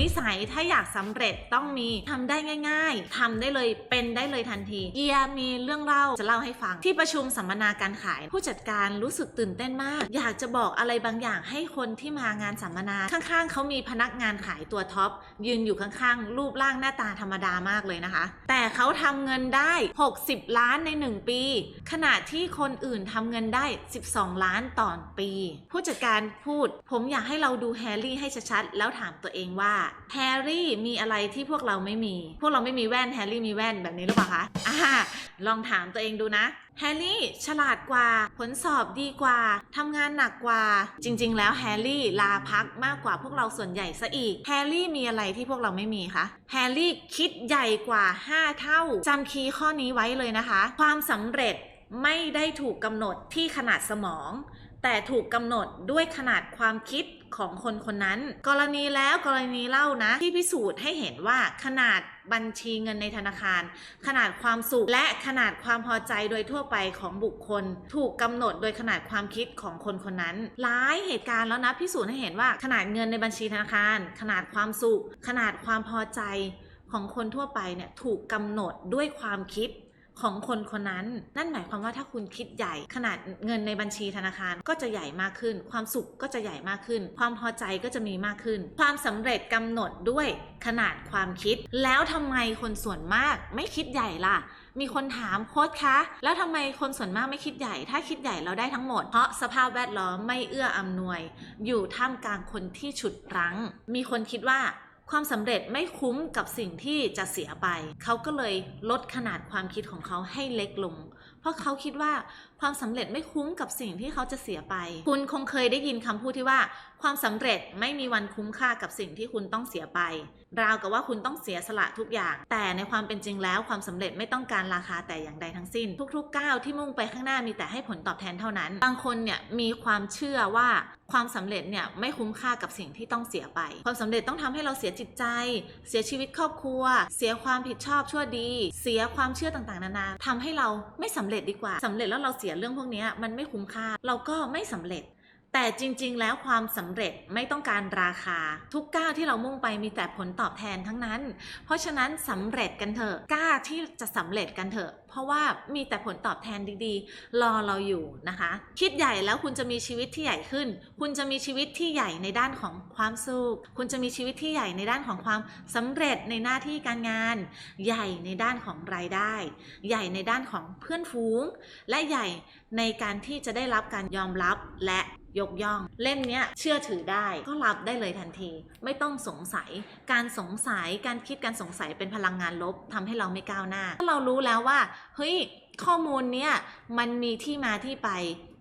นิสัยถ้าอยากสำเร็จต้องมีทำได้ง่าย ๆทำได้เลยเป็นได้เลยทันที เกียร์มีเรื่องเล่าจะเล่าให้ฟัง ที่ประชุมสัมมนาการขาย ผู้จัดการรู้สึกตื่นเต้นมาก อยากจะบอกอะไรบางอย่างให้คนที่มางานสัมมนาข้างๆเขามีพนักงานขายตัวท็อปยืนอยู่ข้างๆรูปร่างหน้าตาธรรมดามากเลยนะคะ แต่เขาทำเงินได้ 60 ล้านใน 1 ปี ขณะที่คนอื่นทำเงินได้ 12 ล้านต่อปี ผู้จัดการพูด ผมอยากให้เราดูแฮร์รี่ให้ชัดๆแล้วถามตัวเองว่าแฮร์รี่มีอะไรที่พวกเราไม่มี พวกเราไม่มีแว่นแฮร์รี่มีแว่นแบบนี้หรือเปล่าคะอ่าลองถามตัวเองดูนะแฮร์รี่ฉลาดกว่า ผลสอบดีกว่าทำงานหนักกว่า จริง ๆ แล้วแฮร์รี่ลาพักมากกว่าพวกเราส่วนใหญ่ซะอีกแฮร์รี่มีอะไรที่พวกเราไม่มีคะแฮร์รี่คิดใหญ่กว่า 5 เท่าจำคีย์ข้อนี้ไว้เลยนะคะ ความสำเร็จไม่ได้ถูกกำหนดที่ขนาดสมอง แต่ถูกกำหนดด้วยขนาดความคิดของคนคนนั้น กรณีแล้วกรณีเล่านะ ที่พิสูจน์ให้เห็นว่าขนาดบัญชีเงินในธนาคาร ขนาดความสุขและขนาดความพอใจโดยทั่วไปของบุคคล ถูกกำหนดโดยขนาดความคิดของคนคนนั้น หลายเหตุการณ์แล้วนะพิสูจน์ให้เห็นว่า ขนาดเงินในบัญชีธนาคาร ขนาดความสุข ขนาดความพอใจของคนทั่วไปเนี่ยถูกกำหนดด้วยความคิด ของคนคนนั้น นั่นหมายความว่าถ้าคุณคิดใหญ่ ขนาดเงินในบัญชีธนาคารก็จะใหญ่มากขึ้น ความสุขก็จะใหญ่มากขึ้น ความพอใจก็จะมีมากขึ้น ความสำเร็จกำหนดด้วยขนาดความคิด แล้วทำไมคนส่วนมากไม่คิดใหญ่ล่ะมีคนถามโค้ดคะ แล้วทำไมคนส่วนมากไม่คิดใหญ่ ถ้าคิดใหญ่เราได้ทั้งหมด เพราะสภาพแวดล้อมไม่เอื้ออำนวย อยู่ท่ามกลางคนที่ฉุดรั้ง มีคนคิดว่า ความสำเร็จไม่คุ้มกับสิ่งที่จะเสียไป เขาก็เลยลดขนาดความคิดของเขาให้เล็กลง เพราะเขาคิดว่าความสำเร็จไม่คุ้มกับสิ่งที่เขาจะเสียไป คุณคงเคยได้ยินคำพูดที่ว่า ความสำเร็จไม่มีวันคุ้มค่ากับสิ่งที่คุณต้องเสียไป ราวกับว่าคุณต้องเสียสละทุกอย่าง แต่ในความเป็นจริงแล้วความสำเร็จไม่ต้องการราคาแต่อย่างใดทั้งสิ้น ทุกๆก้าวที่มุ่งไปข้างหน้ามีแต่ให้ผลตอบแทนเท่านั้น บางคนเนี่ยมีความเชื่อว่าความสำเร็จเนี่ยไม่คุ้มค่ากับสิ่งที่ต้องเสียไป ความสำเร็จต้องทำให้เราเสียจิตใจ เสียชีวิตครอบครัว เสียความผิดชอบชั่วดี เสียความเชื่อต่างๆ นานาทำให้เราไม่สำเร็จดีกว่าสำเร็จแล้วเราเสียเรื่องพวกนี้มันไม่คุ้มค่า เราก็ไม่สำเร็จ แต่จริง ๆ แล้วความสำเร็จไม่ต้องการราคา ทุกก้าวที่เรามุ่งไปมีแต่ผลตอบแทนทั้งนั้น เพราะฉะนั้นสำเร็จกันเถอะก้าที่จะสำเร็จกันเถอะ เพราะว่ามีแต่ผลตอบแทนดีๆ รอเราอยู่นะคะ คิดใหญ่แล้วคุณจะมีชีวิตที่ใหญ่ขึ้น คุณจะมีชีวิตที่ใหญ่ในด้านของความสุขคุณจะมีชีวิตที่ใหญ่ในด้านของความสำเร็จในหน้าที่การงาน ใหญ่ในด้านของรายได้ ใหญ่ในด้านของเพื่อนฝูง และใหญ่ในการที่จะได้รับการยอมรับและ ยกย่อง เล่มเนี้ยเชื่อถือได้ก็รับได้เลยทันที ไม่ต้องสงสัย การสงสัยการคิดการสงสัยเป็นพลังงานลบทำให้เราไม่ก้าวหน้าถ้าเรารู้แล้วว่าเฮ้ยข้อมูลเนี้ยมันมีที่มาที่ไป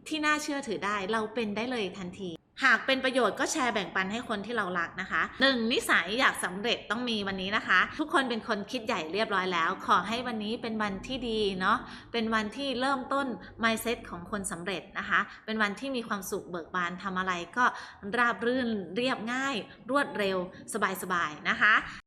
ที่น่าเชื่อถือได้เราเป็นได้เลยทันที หากเป็นประโยชน์ก็แชร์แบ่งปันให้คนที่เรารักนะคะหนึ่งนิสัยอยากสำเร็จต้องมีวันนี้นะคะ ทุกคนเป็นคนคิดใหญ่เรียบร้อยแล้ว ขอให้วันนี้เป็นวันที่ดีเนาะเป็นวันที่เริ่มต้น mindset ของคนสำเร็จนะคะ เป็นวันที่มีความสุขเบิกบานทำอะไรก็ราบรื่นเรียบง่าย รวดเร็วสบายๆนะคะ